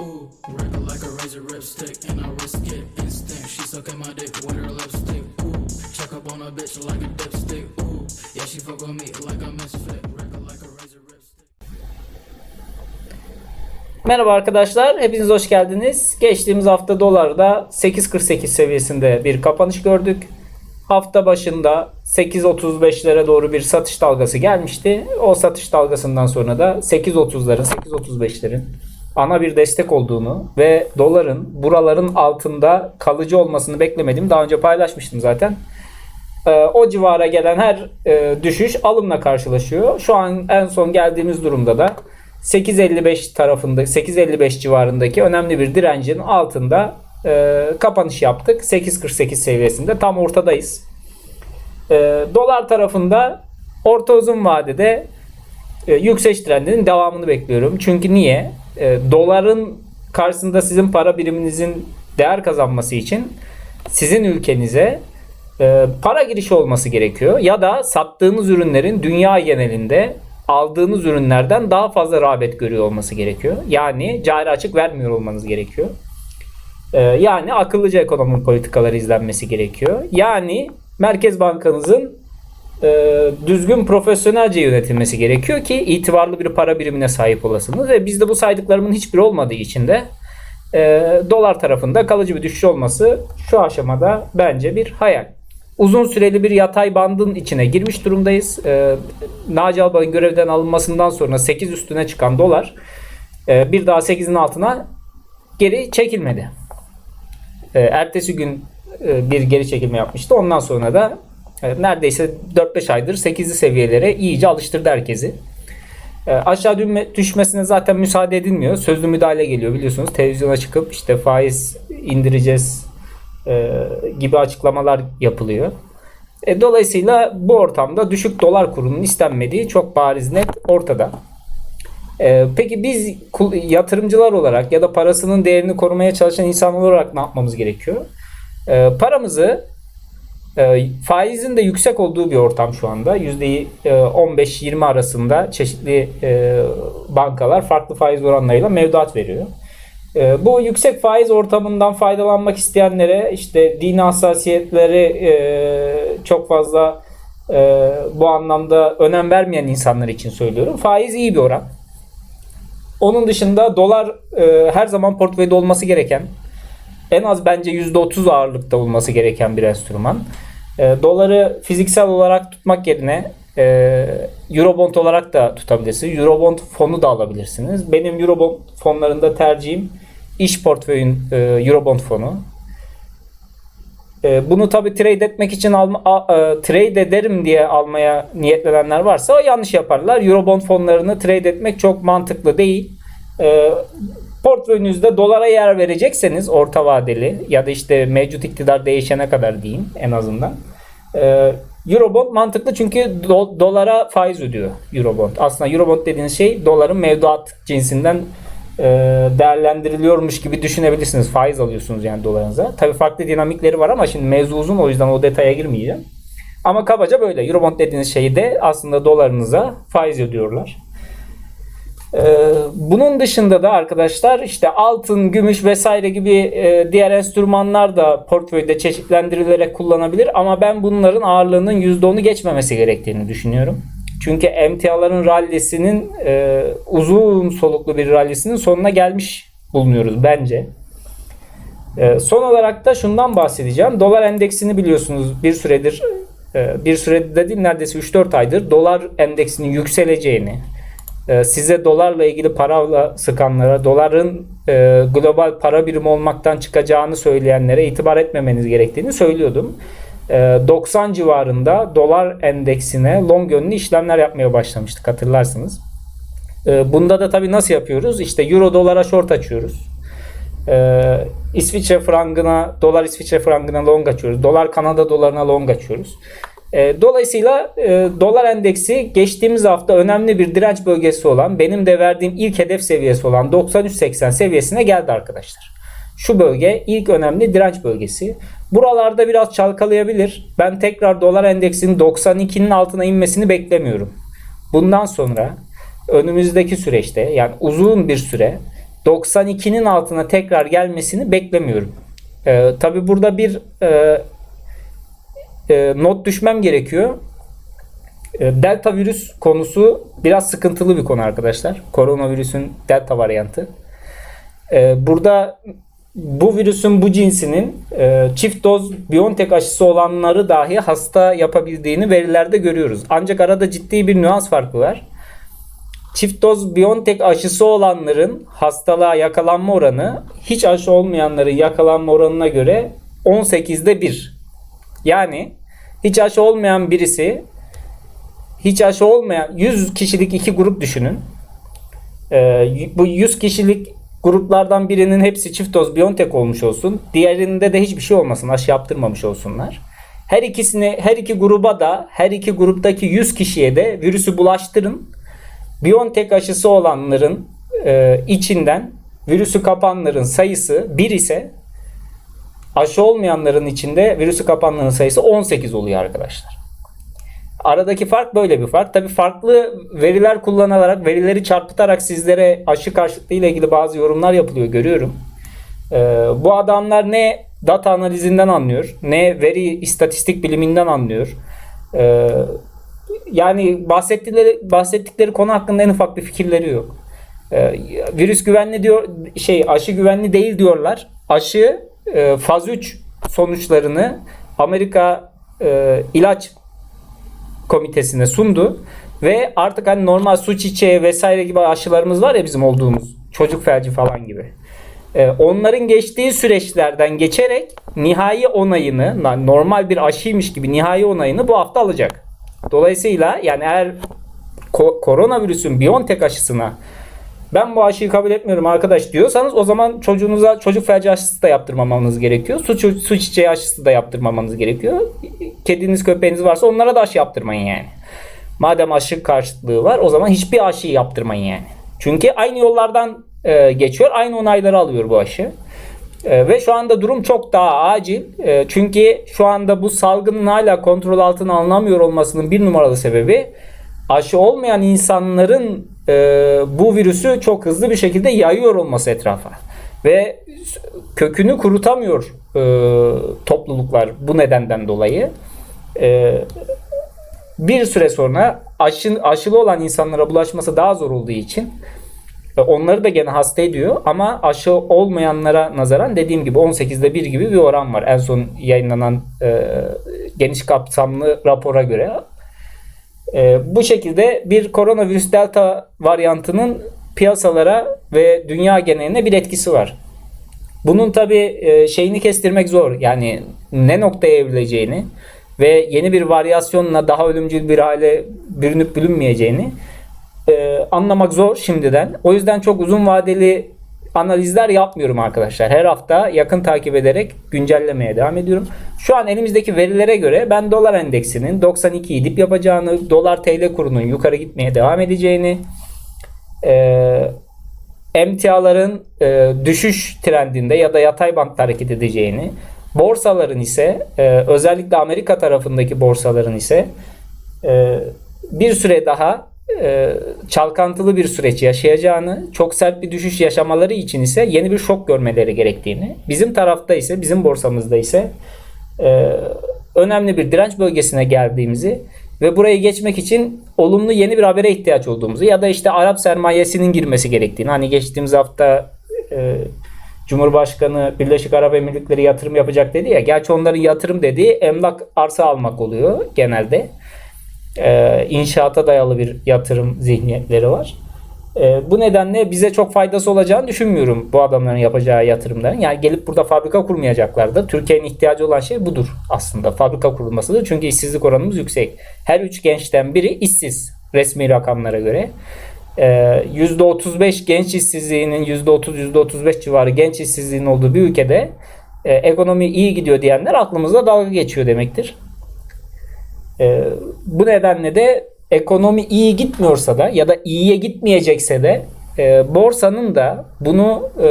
Ooh, wriggle like a razor lipstick, and I risk it instant. She sucking my dick with her lipstick. Ooh, check up on a bitch like a dipstick. Ooh, yeah, she fuck with me like a misfit. Merhaba arkadaşlar, hepiniz hoş geldiniz. Geçtiğimiz hafta dolarda 8.48 seviyesinde bir kapanış gördük. Hafta başında 8.35'lere doğru bir satış dalgası gelmişti. O satış dalgasından sonra da 8.30'ların, 8.35'lerin ana bir destek olduğunu ve doların buraların altında kalıcı olmasını beklemediğimi daha önce paylaşmıştım zaten. Ee, o civara gelen her e, düşüş alımla karşılaşıyor. Şu an en son geldiğimiz durumda da 8.55 tarafında 8.55 civarındaki önemli bir direncin altında e, kapanış yaptık. 8.48 seviyesinde tam ortadayız. E, dolar tarafında orta uzun vadede e, yükseliş trendinin devamını bekliyorum. Çünkü niye? E, doların karşısında sizin para biriminizin değer kazanması için sizin ülkenize e, para girişi olması gerekiyor. Ya da sattığınız ürünlerin dünya genelinde aldığınız ürünlerden daha fazla rağbet görüyor olması gerekiyor. Yani cari açık vermiyor olmanız gerekiyor. E, yani akıllıca ekonomi politikaları izlenmesi gerekiyor. Yani Merkez Bankanızın e, düzgün profesyonelce yönetilmesi gerekiyor ki itibarlı bir para birimine sahip olasınız. Ve bizde bu saydıklarımın hiçbiri olmadığı için de e, dolar tarafında kalıcı bir düşüş olması şu aşamada bence bir hayal. Uzun süreli bir yatay bandın içine girmiş durumdayız. E, Naci Albay'ın görevden alınmasından sonra 8 üstüne çıkan dolar e, bir daha 8'in altına geri çekilmedi. E, ertesi gün e, bir geri çekilme yapmıştı. Ondan sonra da neredeyse 4-5 aydır 8'li seviyelere iyice alıştırdı herkesi. E, aşağı düşmesine zaten müsaade edilmiyor. Sözlü müdahale geliyor biliyorsunuz. Televizyona çıkıp işte faiz indireceğiz e, gibi açıklamalar yapılıyor. E, dolayısıyla bu ortamda düşük dolar kurunun istenmediği çok bariz net ortada. E, peki biz yatırımcılar olarak ya da parasının değerini korumaya çalışan insanlar olarak ne yapmamız gerekiyor? E, paramızı faizin de yüksek olduğu bir ortam şu anda. %15-20 arasında çeşitli e, bankalar farklı faiz oranlarıyla mevduat veriyor. E, bu yüksek faiz ortamından faydalanmak isteyenlere işte dini hassasiyetleri e, çok fazla e, bu anlamda önem vermeyen insanlar için söylüyorum. Faiz iyi bir oran. Onun dışında dolar e, her zaman portföyde olması gereken en az bence %30 ağırlıkta olması gereken bir enstrüman. E, doları fiziksel olarak tutmak yerine e, Eurobond olarak da tutabilirsiniz. Eurobond fonu da alabilirsiniz. Benim Eurobond fonlarında tercihim iş portföyün e, Eurobond fonu. E, bunu tabi trade etmek için alma, a- e, trade ederim diye almaya niyetlenenler varsa yanlış yaparlar. Eurobond fonlarını trade etmek çok mantıklı değil. E, portföyünüzde dolara yer verecekseniz orta vadeli ya da işte mevcut iktidar değişene kadar diyeyim en azından. E, Eurobond mantıklı çünkü do- dolara faiz ödüyor Eurobond. Aslında Eurobond dediğiniz şey doların mevduat cinsinden e, değerlendiriliyormuş gibi düşünebilirsiniz. Faiz alıyorsunuz yani dolarınıza. Tabii farklı dinamikleri var ama şimdi mevzu uzun o yüzden o detaya girmeyeceğim. Ama kabaca böyle. Eurobond dediğiniz şeyi de aslında dolarınıza faiz ödüyorlar. Ee, bunun dışında da arkadaşlar işte altın, gümüş vesaire gibi e, diğer enstrümanlar da portföyde çeşitlendirilerek kullanabilir ama ben bunların ağırlığının %10'u geçmemesi gerektiğini düşünüyorum. Çünkü emtiaların rallisinin e, uzun soluklu bir rallisinin sonuna gelmiş bulunuyoruz bence. E, son olarak da şundan bahsedeceğim. Dolar endeksini biliyorsunuz bir süredir bir süredir dediğim neredeyse 3-4 aydır dolar endeksinin yükseleceğini, size dolarla ilgili parayla sıkanlara, doların e, global para birimi olmaktan çıkacağını söyleyenlere itibar etmemeniz gerektiğini söylüyordum. E, 90 civarında dolar endeksine long yönlü işlemler yapmaya başlamıştık hatırlarsınız. E, bunda da tabii nasıl yapıyoruz? İşte euro dolara short açıyoruz. Ee, İsviçre frangına, dolar İsviçre frangına long açıyoruz. Dolar Kanada dolarına long açıyoruz. Ee, dolayısıyla e, dolar endeksi geçtiğimiz hafta önemli bir direnç bölgesi olan, benim de verdiğim ilk hedef seviyesi olan 93.80 seviyesine geldi arkadaşlar. Şu bölge ilk önemli direnç bölgesi. Buralarda biraz çalkalayabilir. Ben tekrar dolar endeksinin 92'nin altına inmesini beklemiyorum. Bundan sonra önümüzdeki süreçte yani uzun bir süre 92'nin altına tekrar gelmesini beklemiyorum. Ee, Tabi burada bir e, e, not düşmem gerekiyor. E, Delta virüs konusu biraz sıkıntılı bir konu arkadaşlar. Koronavirüsün delta varyantı. E, burada bu virüsün bu cinsinin e, çift doz Biontech aşısı olanları dahi hasta yapabildiğini verilerde görüyoruz. Ancak arada ciddi bir nüans farkı var. Çift doz Biontech aşısı olanların hastalığa yakalanma oranı hiç aşı olmayanların yakalanma oranına göre 18'de 1. Yani hiç aşı olmayan birisi hiç aşı olmayan 100 kişilik iki grup düşünün. Ee, bu 100 kişilik gruplardan birinin hepsi çift doz Biontech olmuş olsun. Diğerinde de hiçbir şey olmasın. Aşı yaptırmamış olsunlar. Her ikisini her iki gruba da her iki gruptaki 100 kişiye de virüsü bulaştırın. Biontech aşısı olanların e, içinden virüsü kapanların sayısı 1 ise aşı olmayanların içinde virüsü kapanların sayısı 18 oluyor arkadaşlar. Aradaki fark böyle bir fark. Tabii farklı veriler kullanılarak, verileri çarpıtarak sizlere aşı karşıtlığı ile ilgili bazı yorumlar yapılıyor görüyorum. Ee, bu adamlar ne data analizinden anlıyor, ne veri istatistik biliminden anlıyor. Ee, yani bahsettikleri bahsettikleri konu hakkında en ufak bir fikirleri yok. Ee, virüs güvenli diyor, şey aşı güvenli değil diyorlar. Aşı e, faz 3 sonuçlarını Amerika e, ilaç komitesine sundu ve artık hani normal su çiçeği vesaire gibi aşılarımız var ya bizim olduğumuz çocuk felci falan gibi. Ee, onların geçtiği süreçlerden geçerek nihai onayını na- normal bir aşıymış gibi nihai onayını bu hafta alacak. Dolayısıyla yani eğer ko- koronavirüsün Biontech aşısına ben bu aşıyı kabul etmiyorum arkadaş diyorsanız o zaman çocuğunuza çocuk felci aşısı da yaptırmamanız gerekiyor. Su, su çiçeği aşısı da yaptırmamanız gerekiyor. Kediniz köpeğiniz varsa onlara da aşı yaptırmayın yani. Madem aşı karşıtlığı var o zaman hiçbir aşıyı yaptırmayın yani. Çünkü aynı yollardan e, geçiyor. Aynı onayları alıyor bu aşı. E, ve şu anda durum çok daha acil. E, çünkü şu anda bu salgının hala kontrol altına alınamıyor olmasının bir numaralı sebebi aşı olmayan insanların e, bu virüsü çok hızlı bir şekilde yayıyor olması etrafa. Ve kökünü kurutamıyor e, topluluklar bu nedenden dolayı. E, bir süre sonra aşı, aşılı olan insanlara bulaşması daha zor olduğu için e, onları da gene hasta ediyor ama aşı olmayanlara nazaran dediğim gibi 18'de 1 gibi bir oran var. En son yayınlanan e, geniş kapsamlı rapora göre. E, bu şekilde bir koronavirüs delta varyantının piyasalara ve dünya geneline bir etkisi var. Bunun tabi şeyini kestirmek zor. Yani ne noktaya evrileceğini ve yeni bir varyasyonla daha ölümcül bir hale bürünüp bürünmeyeceğini e, anlamak zor şimdiden. O yüzden çok uzun vadeli analizler yapmıyorum arkadaşlar. Her hafta yakın takip ederek güncellemeye devam ediyorum. Şu an elimizdeki verilere göre ben dolar endeksinin 92'yi dip yapacağını, dolar TL kurunun yukarı gitmeye devam edeceğini, e, emtiaların e, düşüş trendinde ya da yatay bantta hareket edeceğini, borsaların ise e, özellikle Amerika tarafındaki borsaların ise e, bir süre daha çalkantılı bir süreç yaşayacağını, çok sert bir düşüş yaşamaları için ise yeni bir şok görmeleri gerektiğini, bizim tarafta ise, bizim borsamızda ise e, önemli bir direnç bölgesine geldiğimizi ve burayı geçmek için olumlu yeni bir habere ihtiyaç olduğumuzu ya da işte Arap sermayesinin girmesi gerektiğini, hani geçtiğimiz hafta e, Cumhurbaşkanı Birleşik Arap Emirlikleri yatırım yapacak dedi ya. Gerçi onların yatırım dediği emlak arsa almak oluyor genelde. Ee, inşaata dayalı bir yatırım zihniyetleri var. Ee, bu nedenle bize çok faydası olacağını düşünmüyorum bu adamların yapacağı yatırımların. Yani gelip burada fabrika kurmayacaklardır. Türkiye'nin ihtiyacı olan şey budur aslında. Fabrika kurulmasıdır. Çünkü işsizlik oranımız yüksek. Her üç gençten biri işsiz resmi rakamlara göre. Ee, %35 genç işsizliğinin %30 %35 civarı genç işsizliğinin olduğu bir ülkede e, ekonomi iyi gidiyor diyenler aklımızda dalga geçiyor demektir. Ee, bu nedenle de ekonomi iyi gitmiyorsa da ya da iyiye gitmeyecekse de e, borsanın da bunu e,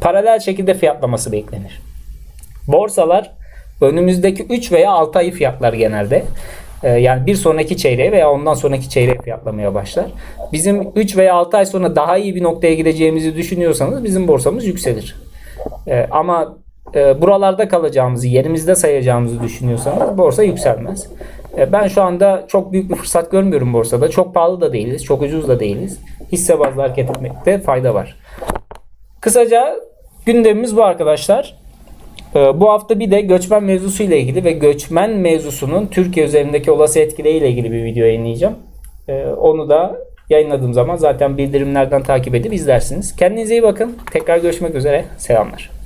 paralel şekilde fiyatlaması beklenir. Borsalar önümüzdeki 3 veya 6 ayı fiyatlar genelde. Ee, yani bir sonraki çeyreğe veya ondan sonraki çeyreğe fiyatlamaya başlar. Bizim 3 veya 6 ay sonra daha iyi bir noktaya gideceğimizi düşünüyorsanız bizim borsamız yükselir. Ee, ama e, buralarda kalacağımızı, yerimizde sayacağımızı düşünüyorsanız borsa yükselmez. E, ben şu anda çok büyük bir fırsat görmüyorum borsada. Çok pahalı da değiliz, çok ucuz da değiliz. Hisse bazlı hareket etmekte fayda var. Kısaca gündemimiz bu arkadaşlar. Ee, Bu hafta bir de göçmen mevzusu ile ilgili ve göçmen mevzusunun Türkiye üzerindeki olası etkileriyle ilgili bir video yayınlayacağım. Ee, Onu da yayınladığım zaman zaten bildirimlerden takip edip izlersiniz. Kendinize iyi bakın. Tekrar görüşmek üzere. Selamlar.